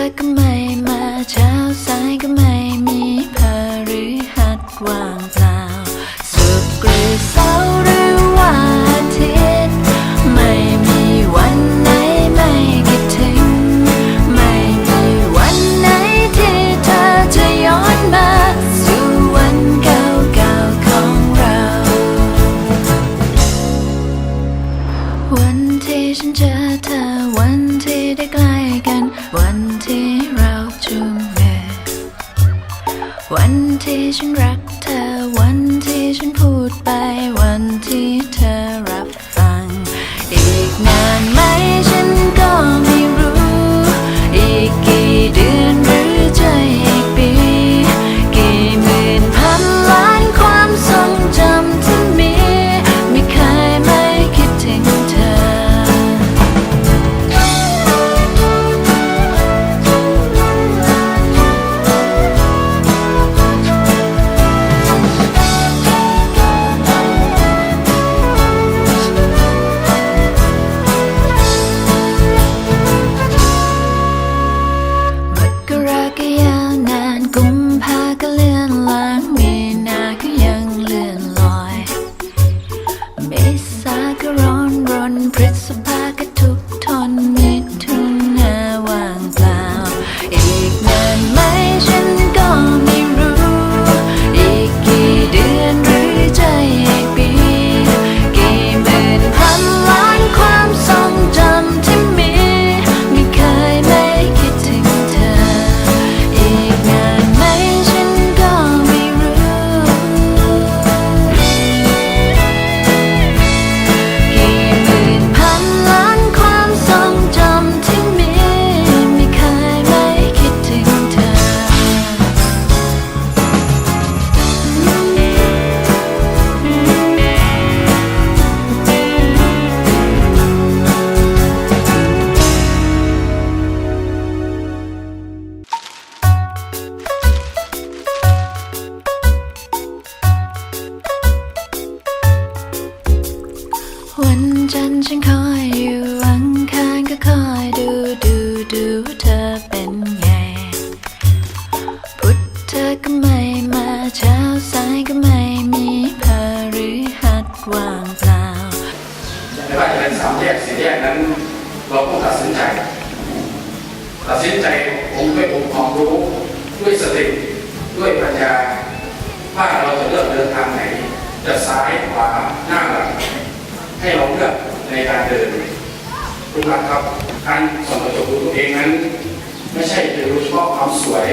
อก็ไม่มาเช้าสายก็ไม่มีพฤหัสว่างเปล่าสุกร์หรือเสาร์หรือวันอาทิตย์ไม่มีวันไหนไม่คิดถึง ไม่มีวันไหนที่เธอจะย้อนมาสู่วันเก่าๆของเรา วันที่ฉันเจอเธอ วัน วันจันทร์ฉันคอยอยู่อังคารก็คอยดูดูดูเธอเป็นไง พุธเธอก็ไม่มาเช้าสายก็ไม่มีพฤหัสว่างเปล่าไม่ว่าจะเป็นสามแยกสี่แยกนั้น เราต้องตัดสินใจ ตัดสินใจองค์ด้วยองค์ความรู้ด้วยสติด้วยปัญญาว่าเราจะเลือกเดินทางไหนจะซ้ายขวาหน้า ให้เราเลือกในการเดินทุกท่านครับการส่องกระจกดูตัวเองนั้น ไม่ใช่จะรู้เฉพาะความสวย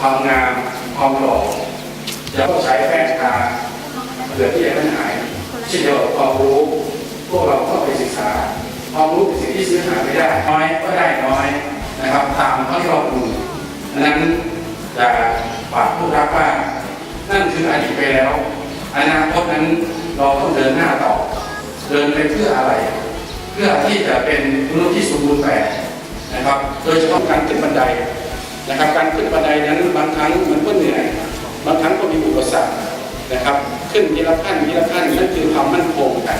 ความงาม ความหล่ออย่าต้องใช้แป้งทาเพื่อที่จะไม่หายเช่นเดียวกับความรู้พวกเราก็ไปศึกษา ความรู้เป็นสิ่งที่ซื้อหาไม่ได้น้อยก็ได้น้อยนะครับ ตามเท่าที่เราดูนั้นอย่าฝากผู้รักว่านั่นคืออดีตไปแล้ว อนาคตนั้นเราต้องเดินหน้าต่อ เดินไปเพื่ออะไร เพื่อที่จะเป็นมนุษย์ที่สมบูรณ์แบบนะครับ โดยเฉพาะการขึ้นบันไดนะครับ การขึ้นบันไดนั้นบางครั้งมันก็เหนื่อยบางครั้งก็มีอุปสรรคนะครับ ขึ้นทีละขั้นทีละขั้นนั่นคือความมั่นคงกัน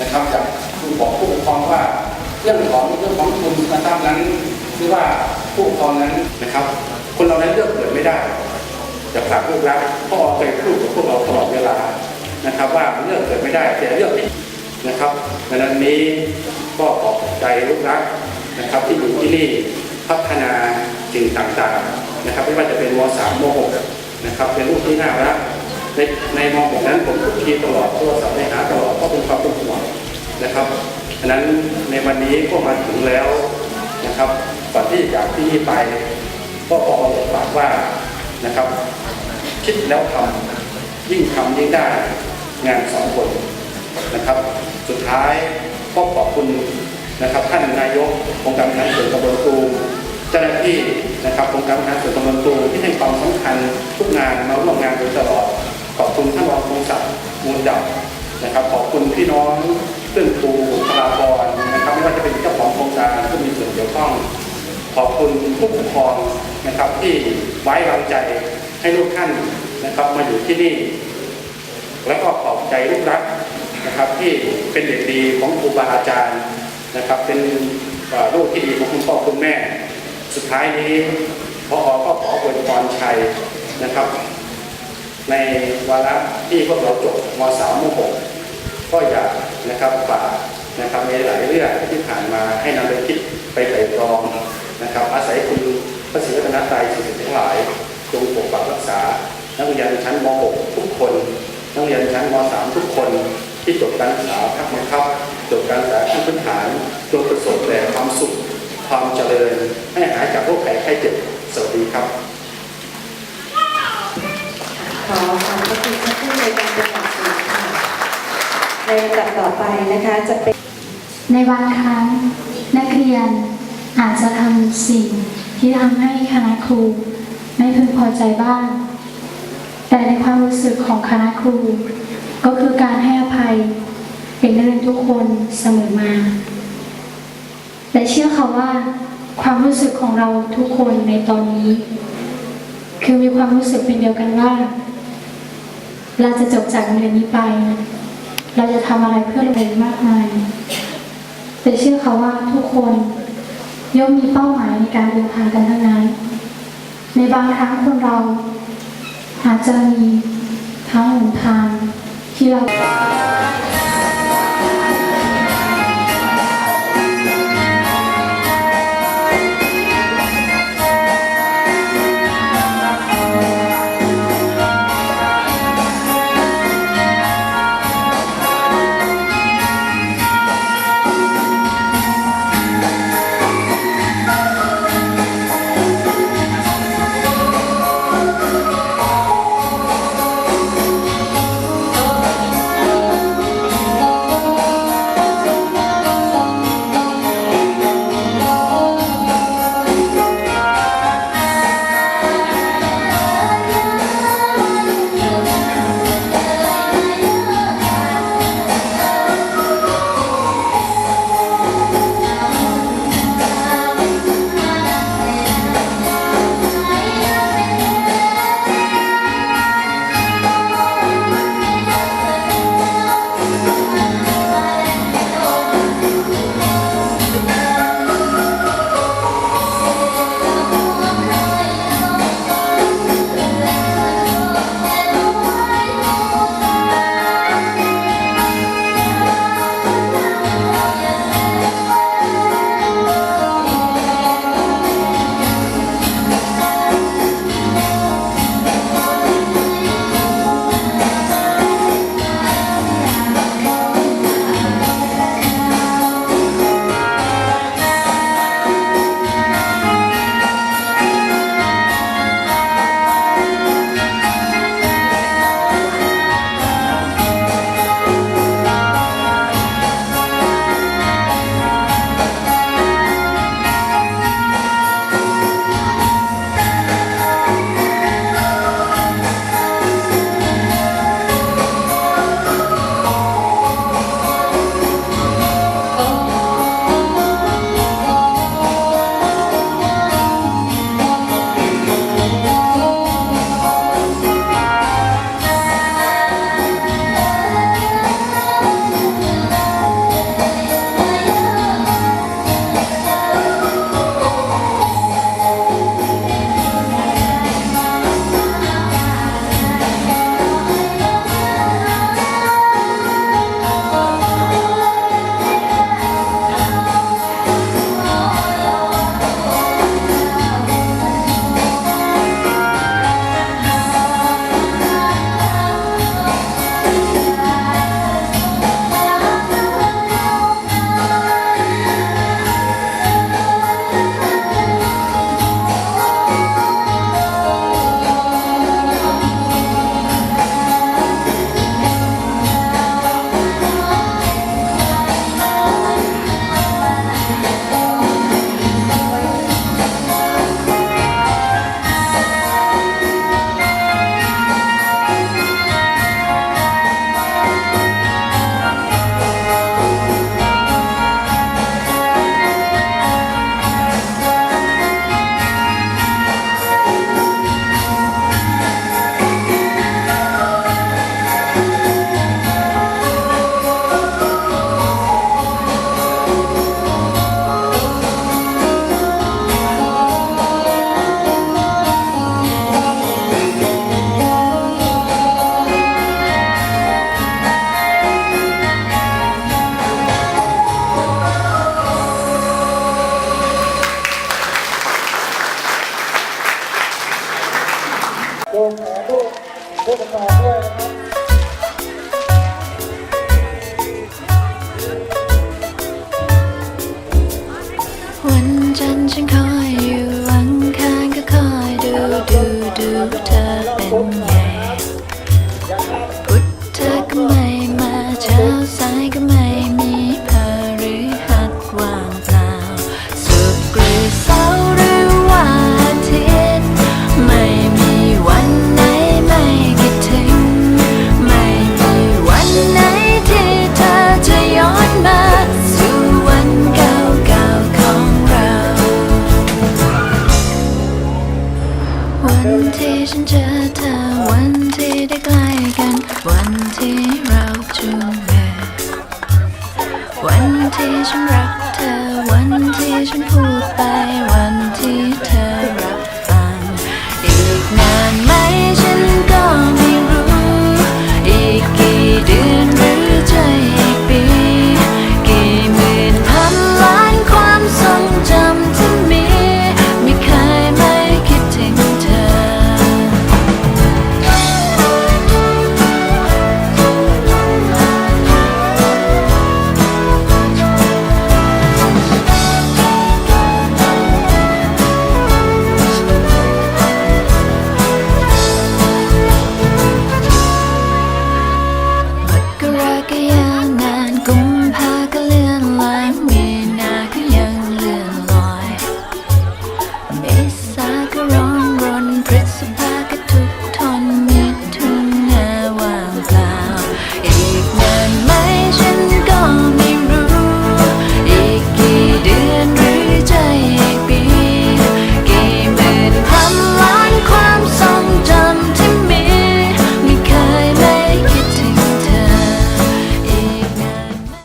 นะครับจากผู้บอกผู้ปกครองว่าเรื่องของเรื่องของทุนนะครับนั้นคือว่าผู้ปกครองนั้นนะครับ คนเรานั้นเลือกเกิดไม่ได้จะฝากลูกรักพ่อเคยพูดกับพวกเราตลอดเวลานะครับ ว่าเลือกเกิดไม่ได้แต่เลือกที่ นะครับดังนั้นนี้ก็ขอบใจลูกรักนะครับที่อยู่ที่นี่พัฒนาสิ่งต่างๆนะครับ ไม่ว่าจะเป็นม .3 ม .6 นะครับเป็นลูกที่น่ารักในในมองแบบนั้นผมคุกคีตลอดโทรศัพท์ไปหาตลอดก็เป็นความเป็นห่วงนะครับฉะนั้นในวันนี้ก็มาถึงแล้วนะครับก่อนที่จากที่นี่ไปก็ขอฝากว่านะครับ คิดแล้วทำยิ่งทำยิ่งได้งานสองคนนะครับ สุดท้ายก็ขอบคุณนะครับท่านนายกองค์การบริหารส่วนตำบลตูมเจ้าหน้าที่นะครับองค์การบริหารส่วนตำบลตูมที่ให้ความสำคัญทุกงานมาร่วมงานโดยตลอด ขอบคุณท่านรองพงศักดิ์มูลจับนะครับขอบคุณพี่น้องเพื่อนครูบุคลากรนะครับไม่ว่าจะเป็นเจ้าของโครงการที่มีส่วนเกี่ยวข้อง ขอบคุณผู้ปกครองนะครับที่ไว้วางใจให้ลูกท่านนะครับมาอยู่ที่นี่ และก็ขอบใจลูกรัก นะครับที่เป็นเด็กดีของครูบาอาจารย์นะครับ เป็นลูกที่ดีของคุณพ่อคุณแม่ สุดท้ายนี้พอก็ขออวยพรชัยนะครับ ในวาระที่พวกเราจบม .3 ม .6 ก็อยากนะครับฝากนะครับในหลายเรื่องที่ผ่านมาให้นำไปคิดไปไตร่ตรองนะครับ อาศัยคุณพระศรีรัตนตรัยสิ่งทั้งหลายจงปกปักรักษา นักเรียนชั้นม .6 ทุกคน นักเรียนชั้นม .3 ทุกคนที่จบ การศึกษาพักบังคับจบการศึกษาขั้นพื้นฐานจงประสบแต่ความสุขความเจริญให้หายจากโรคภัยไข้เจ็บสวัสดีครับ ขอขอบพระคุณท่านผู้ในการจังหวัดสุรินทร์ค่ะในลำดับต่อไปนะคะจะเป็นในบางครั้งนักเรียนอาจจะทำสิ่งที่ทำให้คณะครูไม่พึงพอใจบ้าง แต่ในความรู้สึกของคณะครู ก็คือการให้อภัยเป็นเรียนทุกคนเสมอมา และเชื่อค่ะว่า ความรู้สึกของเราทุกคนในตอนนี้ คือมีความรู้สึกเป็นเดียวกันว่า เราจะจบจากโรงเรียนนี้ไป เราจะทำอะไรเพื่อโรงเรียนมากมายแต่เชื่อเขาว่าทุกคนย่อมมีเป้าหมายในการเดินทางกันทั้งนั้น ในบางครั้งคนเราอาจจะมีทั้งหนทาง ที่